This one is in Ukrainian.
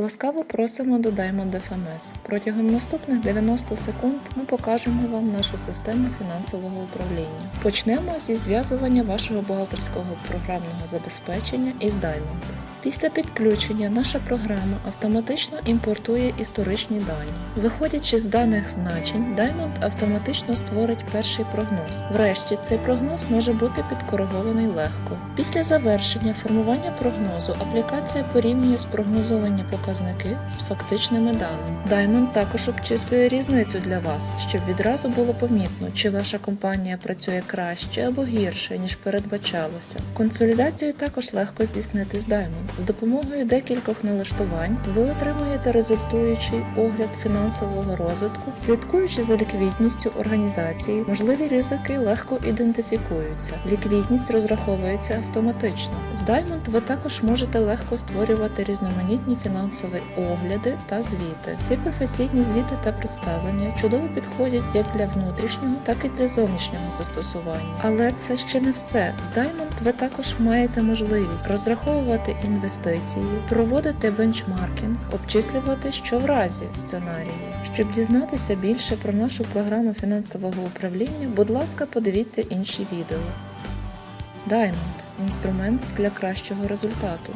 Ласкаво просимо до Diamond FMS. Протягом наступних 90 секунд ми покажемо вам нашу систему фінансового управління. Почнемо зі зв'язування вашого бухгалтерського програмного забезпечення із Diamond. Після підключення наша програма автоматично імпортує історичні дані. Виходячи з даних значень, Diamond автоматично створить перший прогноз. Врешті цей прогноз може бути підкоригований легко. Після завершення формування прогнозу аплікація порівнює спрогнозовані показники з фактичними даними. Diamond також обчислює різницю для вас, щоб відразу було помітно, чи ваша компанія працює краще або гірше, ніж передбачалося. Консолідацію також легко здійснити з Diamond. З допомогою декількох налаштувань ви отримуєте результуючий огляд фінансового розвитку, слідкуючи за ліквідністю організації, можливі ризики легко ідентифікуються. Ліквідність розраховується автоматично. З Diamond ви також можете легко створювати різноманітні фінансові огляди та звіти. Ці професійні звіти та представлення чудово підходять як для внутрішнього, так і для зовнішнього застосування. Але це ще не все. З Diamond ви також маєте можливість розраховувати інвестиції, проводити бенчмаркінг, обчислювати що в разі сценарії. Щоб дізнатися більше про нашу програму фінансового управління, будь ласка, подивіться інші відео. Diamond інструмент для кращого результату.